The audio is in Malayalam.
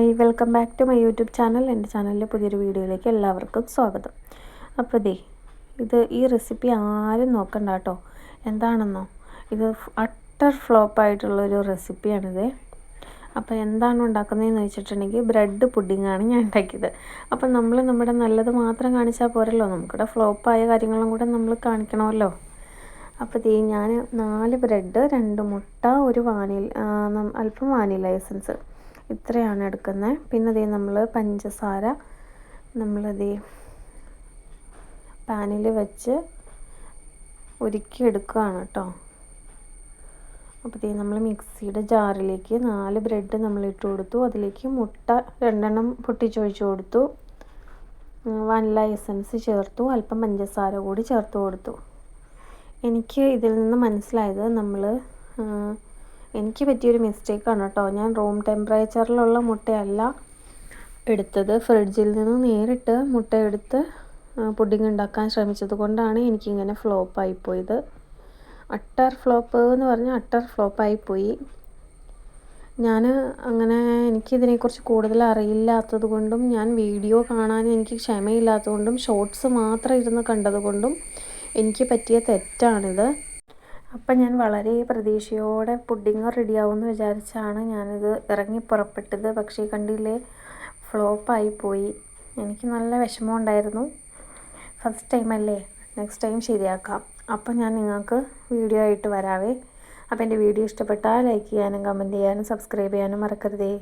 Hi welcome back to my YouTube channel. എന്റെ ചാനലിലെ പുതിയൊരു വീഡിയോയിലേക്ക് എല്ലാവർക്കും സ്വാഗതം. അപ്പോൾ ദേ ഇത് ഈ റെസിപ്പി ആരും നോക്കണ്ട കേട്ടോ. എന്താണെന്നോ? ഇത് അട്ടർ ഫ്ലോപ്പായിട്ടുള്ളൊരു റെസിപ്പിയാണിത്. അപ്പോൾ എന്താണ് ഉണ്ടാക്കുന്നതെന്ന് വെച്ചിട്ടുണ്ടെങ്കിൽ ബ്രെഡ് പുഡിങ്ങാണ് ഞാൻ ഉണ്ടാക്കിയത്. അപ്പം നമ്മൾ നമ്മുടെ നല്ലത് മാത്രം കാണിച്ചാൽ പോരല്ലോ. നമുക്കിവിടെ ഫ്ലോപ്പായ കാര്യങ്ങളും കൂടെ നമ്മൾ കാണിക്കണമല്ലോ. അപ്പോൾ ദേ ഞാൻ നാല് ബ്രെഡ് രണ്ട് മുട്ട ഒരു വാനില അല്പം വാനില എസൻസ് ഇത്രയാണ് എടുക്കുന്നത്. പിന്നെ ദേ നമ്മൾ പഞ്ചസാര നമ്മളതേ പാനിൽ വെച്ച് ഉരുക്കി എടുക്കുകയാണ് കേട്ടോ. അപ്പോൾ ഇതേ നമ്മൾ മിക്സിയുടെ ജാറിലേക്ക് നാല് ബ്രെഡ് നമ്മൾ ഇട്ട് കൊടുത്തു. അതിലേക്ക് മുട്ട രണ്ടെണ്ണം പൊട്ടിച്ചൊഴിച്ച് കൊടുത്തു. വനില എസൻസ് ചേർത്തു. അല്പം പഞ്ചസാര കൂടി ചേർത്ത് കൊടുത്തു. എനിക്ക് ഇതിൽ നിന്ന് മനസ്സിലായത് നമ്മൾ എനിക്ക് പറ്റിയൊരു മിസ്റ്റേക്കാണ് കേട്ടോ. ഞാൻ റൂം ടെമ്പറേച്ചറിലുള്ള മുട്ടയല്ല എടുത്തത്. ഫ്രിഡ്ജിൽ നിന്ന് നേരിട്ട് മുട്ട എടുത്ത് പുഡിംഗ് ഉണ്ടാക്കാൻ ശ്രമിച്ചത് കൊണ്ടാണ് എനിക്കിങ്ങനെ ഫ്ലോപ്പായിപ്പോയത് അട്ടർ ഫ്ലോപ്പ് എന്ന് പറഞ്ഞാൽ അട്ടർ ഫ്ലോപ്പായിപ്പോയി ഞാൻ അങ്ങനെ എനിക്കിതിനെക്കുറിച്ച് കൂടുതൽ അറിയില്ലാത്തത് കൊണ്ടും ഞാൻ വീഡിയോ കാണാൻ എനിക്ക് ക്ഷമയില്ലാത്തതുകൊണ്ടും ഷോർട്സ് മാത്രം ഇരുന്ന് കണ്ടതുകൊണ്ടും എനിക്ക് പറ്റിയ തെറ്റാണിത്. അപ്പം ഞാൻ വളരെ പ്രതീക്ഷയോടെ പുഡിങ് റെഡിയാവുമെന്ന് വിചാരിച്ചാണ് ഞാനിത് ഇറങ്ങി പുറപ്പെട്ടത്. പക്ഷേ കണ്ടില്ലേ? ഫ്ലോപ്പായി പോയി. എനിക്ക് നല്ല വിഷമം ഉണ്ടായിരുന്നു. ഫസ്റ്റ് ടൈം അല്ലേ? നെക്സ്റ്റ് ടൈം ശരിയാക്കാം. അപ്പം ഞാൻ നിങ്ങൾക്ക് വീഡിയോ ആയിട്ട് വരാവേ. അപ്പോൾ എന്റെ വീഡിയോ ഇഷ്ടപ്പെട്ടാൽ ലൈക്ക് ചെയ്യാനും കമന്റ് ചെയ്യാനും സബ്സ്ക്രൈബ് ചെയ്യാനും മറക്കരുതേ.